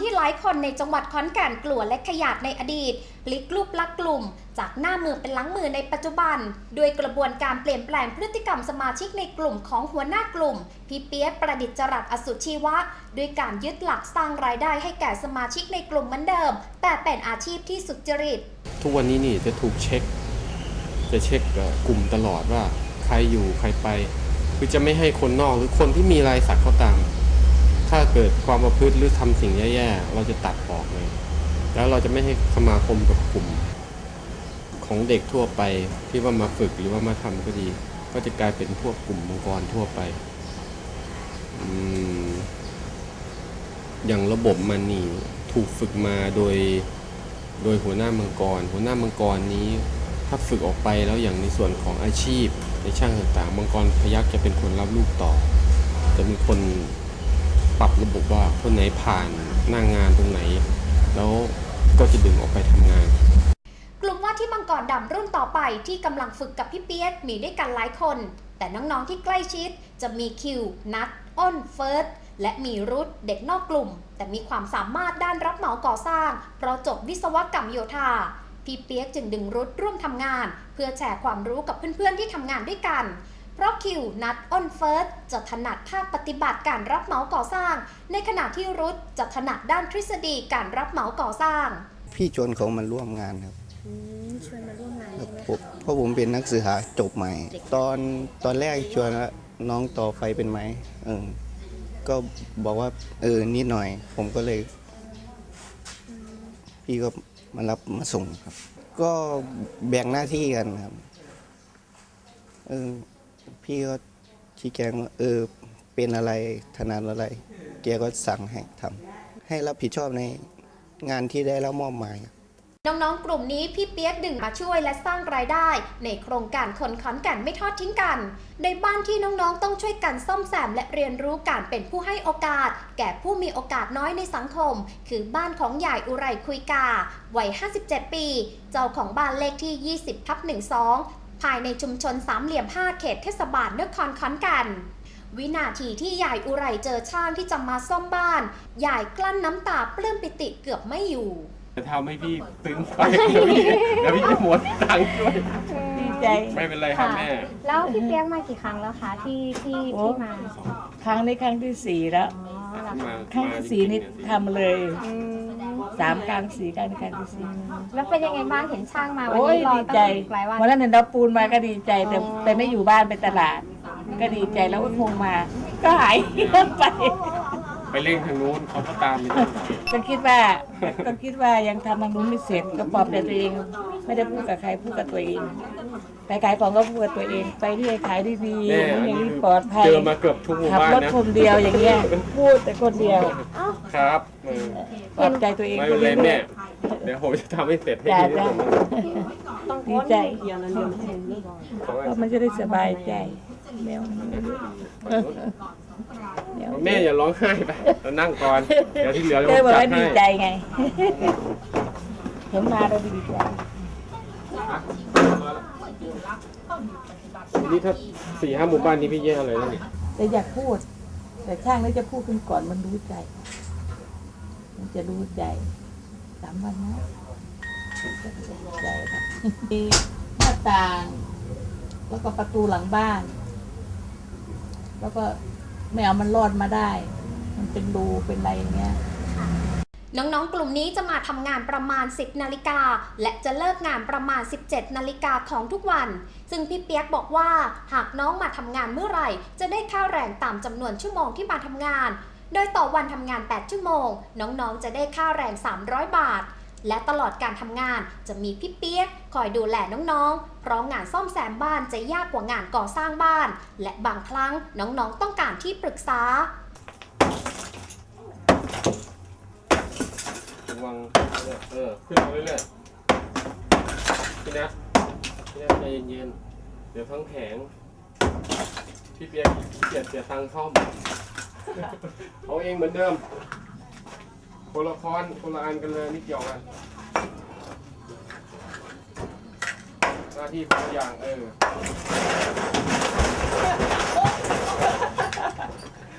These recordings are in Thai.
ที่หลายคนในจังหวัดขอนแก่นกลัวและขยาดในอดีตพลิกรูปลักษณ์กลุ่ม จากหน้ามือเป็นหลังมือในปัจจุบัน ด้วยกระบวนการเปลี่ยนแปลงพฤติกรรมสมาชิกในกลุ่มของหัวหน้ากลุ่ม พี่เปี๊ยกประดิษฐ์จรัสอสุชีวะ ด้วยการยึดหลักสร้างรายได้ให้แก่สมาชิกในกลุ่มเหมือนเดิม แต่เป็นอาชีพที่สุจริต ทุกวันนี้นี่จะถูกเช็ค จะเช็คกลุ่มตลอดว่า ใครอยู่ใครไป คือจะไม่ให้คนนอกหรือคนที่มีลายสักเขาตาม ถ้าเกิดความประพฤติหรือทำสิ่งแย่ๆ เราจะตัดออกเลย แล้วเราจะไม่ให้สมาคมกับกลุ่ม ของเด็กทั่วไปที่ว่ามาฝึกหรือว่ามาทำก็ดี ก็จะกลายเป็นพวกกลุ่มมังกรทั่วไปออย่างระบบมันนี่ถูกฝึกมาโดยโดยหัวหน้ามังกร หัวหน้ามังกรนี้ถ้าฝึกออกไปแล้วอย่างในส่วนของอาชีพ ในช่างต่างๆมังกรพยักจะเป็นคนรับลูกต่อ จะเป็นคน ปรับระบบว่าคนไหนผ่านหน้างงานตรงไหน แล้วก็จะดึงออกไปทำงาน กลุ่มว่าที่มังกรดำรุ่นต่อไปที่กำลังฝึกกับพี่เปียกมีด้วยกันหลายคน แต่น้องๆที่ใกล้ชิดจะมีคิว นัทอ้น เฟิร์สและมีรุธเด็กนอกกลุ่ม แต่มีความสามารถด้านรับเหมาก่อสร้าง เพราะจบวิศวกรรมโยธาพี่เปียกจึงดึงรุธร่วมทำงาน เพื่อแชร์ความรู้กับเพื่อนๆที่ทำงานด้วยกัน เพราะคิวนัทอ้นเฟิร์สจะถนัดภาคปฏิบัติการรับเหมาก่อสร้าง ในขณะที่รุธจะถนัดด้านทฤษฎีการรับเหมาก่อสร้าง พี่ชวนเขามาร่วมงานครับชวนมาร่วมงานครับใช่ไหมผมเพราะผมเป็นนักศึกษาจบใหม่ ตอนตอนแรกชวนว่าน้องต่อไฟเป็นไหมเออก็บอกว่า เออนิดหน่อย ผมก็เลย พี่ก็มารับมาส่งครับ ก็แบ่งหน้าที่กันครับเออ พี่ก็ชี้แจงว่าเออเป็นอะไรถนัดอะไรแกก็สั่งให้ทำให้รับผิดชอบในงานที่ได้รับมอบหมายครับ น้องๆ กลุ่มนี้พี่เปียกดึงมาช่วยและสร้างรายได้ ในโครงการคนขอนแก่นไม่ทอดทิ้งกัน ในบ้านที่น้องๆ ต้องช่วยกันซ่อมแซมและเรียนรู้การเป็นผู้ให้โอกาส แก่ผู้มีโอกาสน้อยในสังคม คือบ้านของยายอุไรคุยกา วัย 57 ปี เจ้าของบ้านเลขที่ 20ทับ12 ภายในชุมชนสามเหลี่ยม5เขตเทศบาลนครขอนแก่นวินาทีที่ยายอุไรเจอช่างที่จะมาซ่อมบ้าน ยายกลั้นน้ำตาปลื้มปิติเกือบไม่อยู่จะทำให้พี่ตึงไปเดี๋ยวพี่เดี๋ยวพี่จะหมดตังค์ด้วยดีใจ ไม่เป็นไรครับแม่ แล้วพี่เปียกมากี่ครั้งแล้วคะที่ที่โอ้ที่มา ครั้งนี้ครั้งที่สี่แล้วอ๋อเหรอมาครั้งที่สี่นี่ทำเลยอืม สามครั้งสี่ครั้งครั้งที่สี่แล้วเป็นยังไงบ้างเห็นช่างมาวันโอ้ยนี้รอดีตั้ใจงหลายวันวันนั้นเห็นเราปูนมาก็ดีใจแต่อ๋อแต่ไม่อยู่บ้านไปตลาด ก็ดีใจแล้วก็คงมา ก็หายไป ไปเร่งทางนู้นเขาก็ตามไปทางไหนก็คิดว่าก็คิดว่ายังทำทางนู้นไม่เสร็จก็ปลอบใจตัวเอง ไม่ได้พูดกับใครพูดกับตัวเอง ไปขายของก็พูดกับตัวเองไปที่ขายดีๆแม่อย่างอันนี้นี้คือปลอดภัยเจอมาเกือบทุกหมู่ขับบ้านรถนะคนเดียวอย่างเงี้ยพูดแต่คนเดียวครับเออปลอบใจตัวเองไม่ไปเป็นไรเรื่แม่อยเดี๋ยวผมจะทำให้เสร็จให้จ้าดีที่จ้าสุดดีใจก็มันจะได้สบายใจแมวแมวแม่อย่าร้องไห้ไปเรานั่งก่อนเดี๋ยวที่เหลือเธอเราบอกจัดว่าดีให้ใจไง เห็นมาเราดีใจ นี่ถ้าสี่ห้าหมู่บ้านนี้พี่แย่เลยนะนี่แต่อยากพูด แต่ช่างแล้วจะพูดขึ้นก่อนมันรู้ใจ มันจะรู้ใจสามวันนะจะรู้ใจนะมีหน้าต่าง แล้วก็ประตูหลังบ้าน แล้วก็ไม่เอามันรอดมาได้ มันเป็นรูเป็นอะไรอย่างเงี้ย น้องๆ กลุ่มนี้จะมาทำงานประมาณ 10 นาฬิกา และจะเลิกงานประมาณ 17 นาฬิกาของทุกวัน ซึ่งพี่เปียกบอกว่า หากน้องมาทำงานเมื่อไหร่ จะได้ค่าแรงตามจำนวนชั่วโมงที่มาทำงาน โดยต่อวันทำงาน 8 ชั่วโมง น้องๆ จะได้ค่าแรง 300 บาท และตลอดการทำงานจะมีพี่เปียกคอยดูแลน้องๆ เพราะงานซ่อมแซมบ้านจะยากกว่างานก่อสร้างบ้าน และบางครั้งน้องๆ ต้องการที่ปรึกษา ระวังเออขึ้นมาเรื่อยๆพี่นัทพี่นัทใจเย็นๆเดี๋ยวทั้งแผงพี่เปียกเกียดเสียตังค์ซ่อมเอาเองเหมือนเดิมคนละคอนคนละอันกันเลยไม่เกี่ยวกันหน้าที่คนละอย่างเออ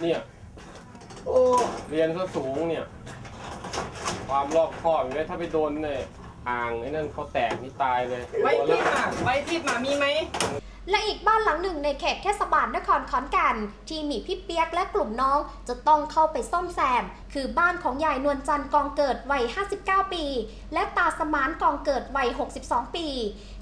เนี่ยเรียนก็สูงเนี่ย ความรอบคอบอย่างนี้ถ้าไปโดนเนี่ยอ่างไอ้นั่นเขาแตกนี่ตายเลยไว้ทิพย์อะไว้ทิพย์อะมีไหม และอีกบ้านหลังหนึ่งในเขตเทศบาลนครขอนแก่นที่มีพี่เปียกและกลุ่มน้องจะต้องเข้าไปซ่อมแซม คือบ้านของยายนวลจันทร์กองเกิดวัย 59 ปี และตาสมานกองเกิดวัย 62 ปี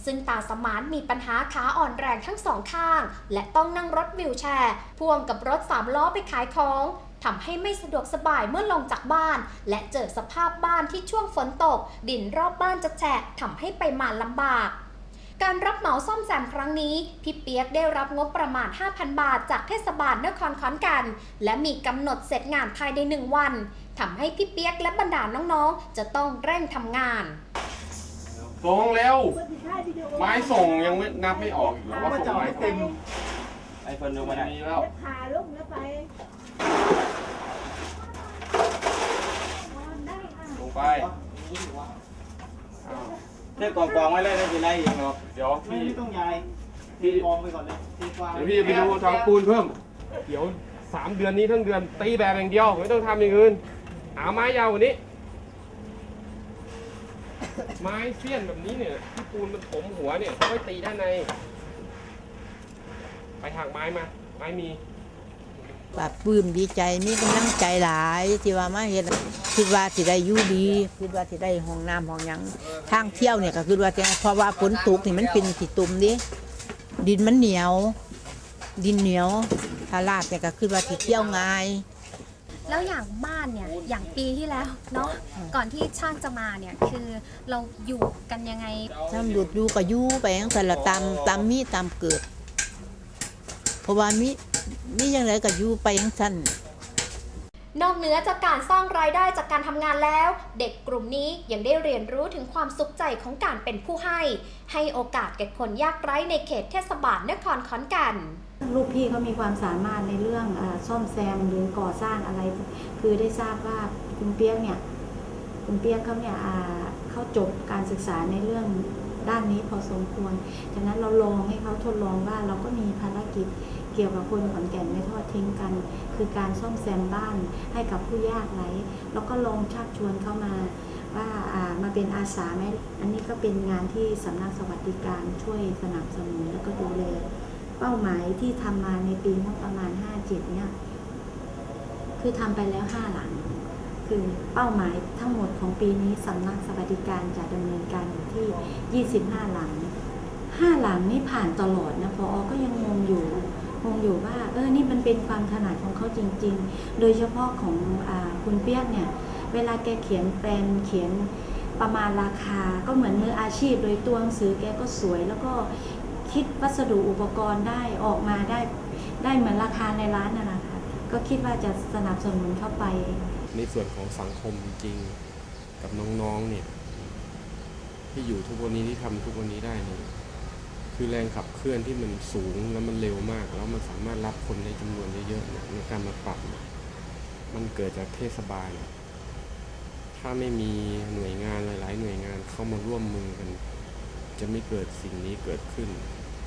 ซึ่งตาสมานมีปัญหาขาอ่อนแรงทั้งสองข้าง และต้องนั่งรถวิวแชร์พ่วงกับรถสามล้อไปขายของ ทำให้ไม่สะดวกสบายเมื่อลงจากบ้าน และเจอสภาพบ้านที่ช่วงฝนตก ดินรอบบ้านจะแฉะทำให้ไปมาลำบากการรับเหมาซ่อมแซมครั้งนี้ พี่เปียกได้รับงบประมาณ 5,000 บาทจากเทศบาลนครขอนแก่นและมีกำหนดเสร็จงานภายในหนึ่งวันทำให้พี่เปียกและบรรดาน้องๆ จะต้องเร่งทำงาน ส่งเร็วไม้ส่งยังไม่นับไม่ออกอีกเหรอว่าส่งไม้เต็มไอ้คนดูมาได้มีแล้วลงไป อ้าวเลือกกองกองๆไว้เลยไม่เป็นไรอย่างหรอกเดี๋ยวไม่พี่ไม่ต้องย้ายพี่กองไปก่อนเลยตีกวางเดี๋ยวพี่จะไปดูทางปูนเพิ่ม เดี๋ยวสามเดือนนี้ทั้งเดือนตีแบบอย่างเดียวไม่ต้องทำอย่างอื่นหาไม้ยาวกว่านี้ ไม้เสี้ยนแบบนี้เนี่ยที่ปูนมันถมหัวเนี่ยเขาไว้ตีด้านใน ไปหักไม้มา ไม้มี ปรับปลื้มดีใจมีกำลังใจหลายที่ว่ามาเฮ็ดคิดว่าสิได้อยู่ดีคิดว่าสิได้ห้องน้ำห้องหยังทางเที่ยวเนี่ยก็คือว่าจะเพราะว่าฝนตกนี่มันเป็นสิตุ่มดิดินมันเหนียว ดินเหนียวถ้าลาดเนี่ยก็คือว่าสิเที่ยวง่าย แล้วอย่างบ้านเนี่ยอย่างปีที่แล้วเนาะก่อนที่ช่างจะมาเนี่ยคือเราอยู่กันยังไงถ้าหลุดอยู่ก็อยู่ไปจังซั่นละตามตามมีตามเกิดเพราะว่ามี มีจังไดก็อยู่ไปจังซั่นนอกเหนือจากการสร้างรายได้จากการทำงานแล้ว เด็กกลุ่มนี้ยังได้เรียนรู้ถึงความสุขใจของการเป็นผู้ให้ ให้โอกาสแก่คนยากไร้ในเขตเทศบาลนครขอนแก่นลูกพี่เขามีความสามารถในเรื่องอาซ่อมแซมหรือก่อสร้างอะไร คือได้ทราบว่าคุณเปียกเนี่ยคุณเปียกเขาเนี่ยอ่าเขาจบการศึกษาในเรื่องด้านนี้พอสมควรฉะนั้นเราลองให้เขาทดลองว่าเราก็มีภารกิจ เกี่ยวกับคนขอนแก่นไม่ทอดทิ้งกัน คือการซ่อมแซมบ้านให้กับผู้ยากไร้แล้วก็ลองชักชวนเข้ามาว่าามาเป็นอาสาไหมอันนี้ก็เป็นงานที่สำนักสวัสดิการช่วยสนับสนุนแล้วก็ดูแลเป้าหมายที่ทำมาในปีงบประมาณ 57 เนี่ย คือทำไปแล้ว 5 หลัง คือเป้าหมายทั้งหมดของปีนี้สำนักสวัสดิการจะดำเนินการอยู่ที่ 25 หลัง 5 หลังนี่ผ่านตลอดนะพออก็ยังงงอยู่ งงอยู่ว่าเออนี่มันเป็นความถนัดของเขาจริง ๆ โดยเฉพาะของอคุณเปียกเนี่ยเวลาแกเขียนแปลนเขียนประมาณราคาก็เหมือนมืออาชีพ โดยตัวหนังสือแกก็สวย แล้วก็คิดวัสดุอุปกรณ์ได้ออกมาได้ ได้เหมือนราคาในร้านน่ะนะคะก็คิดว่าจะสนับสนุนเข้าไป ในส่วนของสังคมจริงๆกับน้องๆเนี่ยที่อยู่ทุกวันนี้ที่ทำทุกวันนี้ได้เนี่ย คือแรงขับเคลื่อนที่มันสูงแล้วมันเร็วมาก แล้วมันสามารถรับคนในจำนวนเยอะๆเนี่ยในการมาปรับเนี่ยมันเกิดจากเทศบาลเนี่ยถ้าไม่มีหน่วยงานหลาย ๆ หน่วยงานเข้ามาร่วมมือกัน จะไม่เกิดสิ่งนี้เกิดขึ้น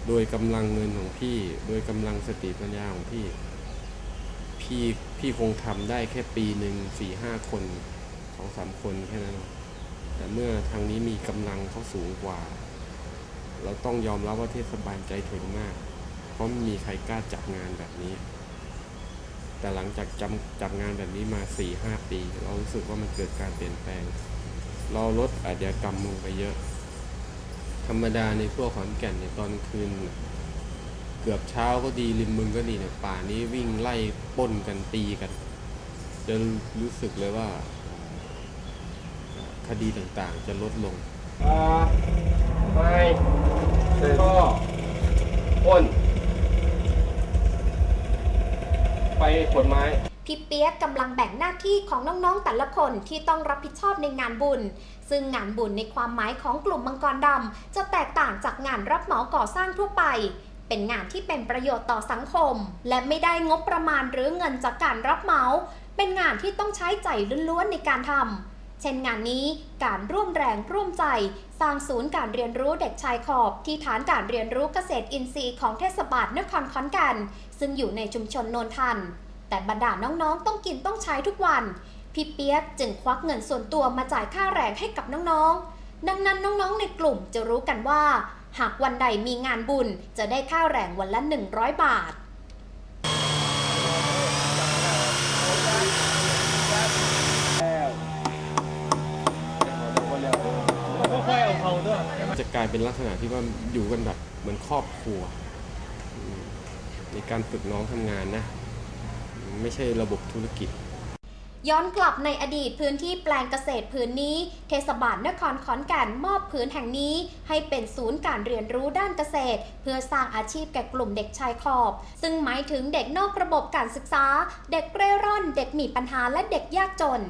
โดยกำลังเงินของพี่ โดยกำลังสติปัญญาของพี่ พี่พี่คงทำได้แค่ปีหนึ่งสี่ห้าคนสองสามคนแค่นั้นแต่เมื่อทางนี้มีกำลังเขาสูงกว่า เราต้องยอมรับว่าเทศบาลใจถึงมาก เพราะไม่มีใครกล้าจัดงานแบบนี้ แต่หลังจากจำจัดงานแบบนี้มาสี่ห้าปี เรารู้สึกว่ามันเกิดการเปลี่ยนแปลง เราลดอาชญากรรมลงไปเยอะ ธรรมดาในพวกขอนแก่นในตอนคืน เกือบเช้าก็ดีริมมึงก็ดีเนี่ยป่านี้วิ่งไล่ป้นกันตีกันจะรู้สึกเลยว่า คดีต่างๆจะลดลง ไม่ก็ปล้นไปขนไม้พี่เปียกกำลังแบ่งหน้าที่ของน้องๆแต่ละคนที่ต้องรับผิดชอบในงานบุญ ซึ่งงานบุญในความหมายของกลุ่มมังกรดำจะแตกต่างจากงานรับเหมาก่อสร้างทั่วไป เป็นงานที่เป็นประโยชน์ต่อสังคม และไม่ได้งบประมาณหรือเงินจากการรับเหมา เป็นงานที่ต้องใช้ใจล้วนๆในการทำ เช่นงานนี้การร่วมแรงร่วมใจ สร้างศูนย์การเรียนรู้เด็กชายขอบ ที่ฐานการเรียนรู้เกษตรอินทรีย์ของเทศบาลนครขอนแก่นซึ่งอยู่ในชุมชนโนนทัน แต่บรรดาน้องๆ ต้องกินต้องใช้ทุกวันพพี่เปียกจึงควักเงินส่วนตัวมาจ่ายค่าแรงให้กับน้องๆ ดังนั้นน้องๆในกลุ่มจะรู้กันว่า หากวันใดมีงานบุญจะได้ค่าแรงวันละ 100 บาท จะกลายเป็นลักษณะที่ว่าอยู่กันแบบเหมือนครอบครัว ในการฝึกน้องทำงานนะ ไม่ใช่ระบบธุรกิจย้อนกลับในอดีตพื้นที่แปลงเกษตรพื้นนี้ เทศบาลนครขอนแก่นมอบพื้นแห่งนี้ ให้เป็นศูนย์การเรียนรู้ด้านเกษตร เพื่อสร้างอาชีพแก่กลุ่มเด็กชายขอบ ซึ่งหมายถึงเด็กนอกระบบการศึกษา เด็กเร่ร่อน เด็กมีปัญหาและเด็กยากจน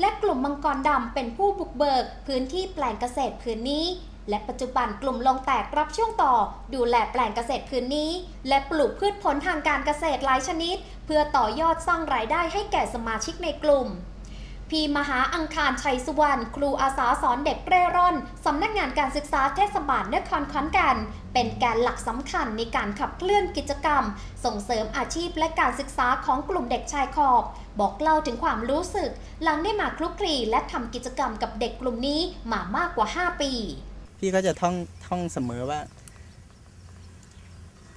และกลุ่มมังกรดำเป็นผู้บุกเบิก พื้นที่แปลงเกษตรพื้นนี้ และปัจจุบันกลุ่มลงแตกรับช่วงต่อ ดูแลแปลงเกษตรพื้นนี้ และปลูกพืชผลทางการเกษตรหลายชนิด เพื่อต่อยอดสร้างรายได้ให้แก่สมาชิกในกลุ่มพีมหาอังคารชัยสุวรรณครูอาสาสอนเด็กเร่ร่อน สำนักงานการศึกษาเทศบาลนครขอนแก่นเป็นแกนหลักสำคัญในการขับเคลื่อนกิจกรรม ส่งเสริมอาชีพและการศึกษาของกลุ่มเด็กชายขอบ บอกเล่าถึงความรู้สึก หลังได้มาคลุกคลีและทำกิจกรรมกับเด็กกลุ่มนี้มามากกว่า 5 ปี พี่ก็จะท่องท่องเสมอว่า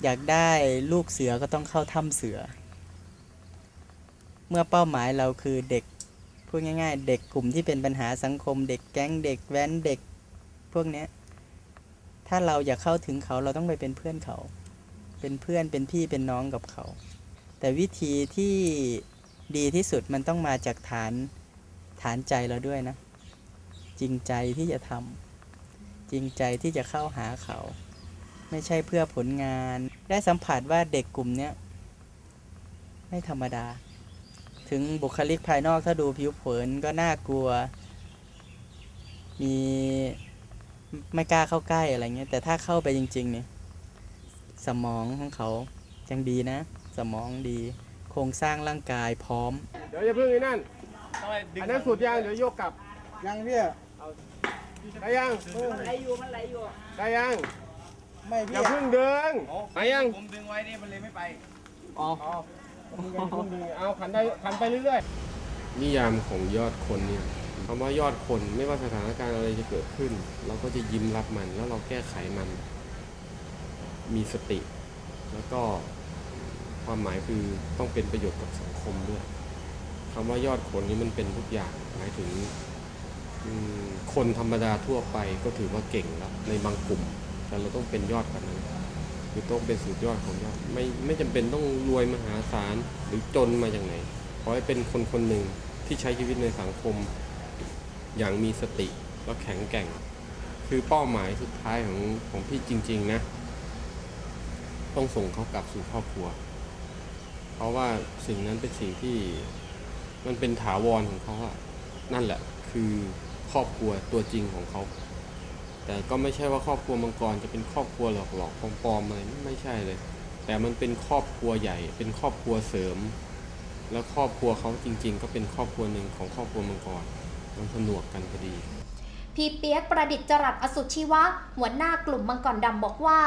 อยากได้ลูกเสือก็ต้องเข้าถ้ำเสือ เมื่อเป้าหมายเราคือเด็กพูดง่าย ๆ เด็กกลุ่มที่เป็นปัญหาสังคม เด็กแก๊งเด็กแว้นเด็ก พวกเนี้ย ถ้าเราอยากเข้าถึงเขาเราต้องไปเป็นเพื่อนเขา เป็นเพื่อนเป็นพี่เป็นน้องกับเขา แต่วิธีที่ดีที่สุดมันต้องมาจากฐานฐานใจเราด้วยนะ จริงใจที่จะทำ จริงใจที่จะเข้าหาเขา ไม่ใช่เพื่อผลงาน ได้สัมผัสว่าเด็กกลุ่มเนี้ยไม่ธรรมดา ถึงบุคลิกภายนอกถ้าดูผิวเผินก็น่ากลัว มีไม่กล้าเข้าใกล้อะไรเงี้ยแต่ถ้าเข้าไปจริงๆเนี่ยสมองของเขายังดีนะ สมองดี โครงสร้างร่างกายพร้อม เดี๋ยวอย่าเพิ่งไอ้นั่นอันนั้นสุดยังเดี๋ยวยกกลับยังพี่ ได้ยังมันไหลอยู่ มันไหลอยู่ ได้ยังไม่อพี่ย่าเพิ่งเดินไปยังผมดึงไว้นี่มันเลยไม่ไป อ๋อเอาขันได้ขันไปเรื่อยๆนิยามของยอดคนเนี่ยคำว่ายอดคนไม่ว่าสถานการณ์อะไรจะเกิดขึ้น เราก็จะยิ้มรับมันแล้วเราแก้ไขมัน มีสติ แล้วก็ความหมายคือต้องเป็นประโยชน์กับสังคมด้วยคำว่ายอดคนนี้มันเป็นทุกอย่างหมายถึงอืม คนธรรมดาทั่วไปก็ถือว่าเก่งแล้วในบางกลุ่ม แต่เราต้องเป็นยอดกว่านั้นคือต้องเป็นสุดยอดของยอดไม่ไม่จำเป็นต้องรวยมหาศาลหรือจนมาจากไหนขอให้เป็นคนคนหนึ่งที่ใช้ชีวิตในสังคม อย่างมีสติและแข็งแกร่ง คือเป้าหมายสุดท้ายของของพี่จริง ๆ นะ ต้องส่งเขากลับสู่ครอบครัว เพราะว่าสิ่งนั้นเป็นสิ่งที่มันเป็นถาวรของเขาอะนั่นแหละคือ รอบครัวตัวจริงของเขา แต่ก็ไม่ใช่ว่าครอบครัวมังกรจะเป็นครอบครัวหลอกๆปลอมๆอะไรไม่ใช่เลย แต่มันเป็นครอบครัวใหญ่ เป็นครอบครัวเสริม แล้วครอบครัวเขาจริง ๆ ก็เป็นครอบครัวหนึ่งของครอบครัวมังกรมันผนวกกันพอดีพี่เปียกประดิษฐ์จรัสอสุชีวะ หัวหน้ากลุ่มมังกรดำบอกว่า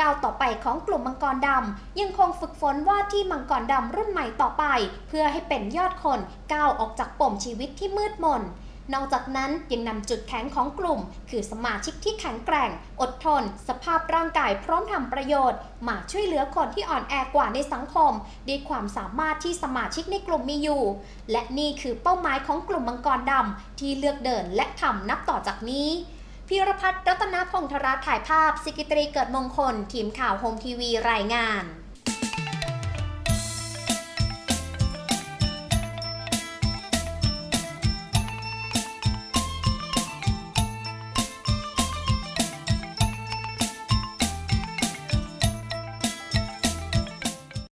ก้าวต่อไปของกลุ่มมังกรดำยังคงฝึกฝนว่าที่มังกรดำรุ่นใหม่ต่อไป เพื่อให้เป็นยอดคนก้าวออกจากปมชีวิตที่มืดมน นอกจากนั้นยังนำจุดแข็งของกลุ่ม คือสมาชิกที่แข็งแกร่ง อดทน สภาพร่างกายพร้อมทำประโยชน์ มาช่วยเหลือคนที่อ่อนแอกว่าในสังคม ด้วยความสามารถที่สมาชิกในกลุ่มมีอยู่ และนี่คือเป้าหมายของกลุ่มมังกรดำที่เลือกเดินและทำนับต่อจากนี้พีรพัฒน์รัตนพงษ์ธราถ่ายภาพ สิกิตรีเกิดมงคล ทีมข่าวโฮมทีวีรายงาน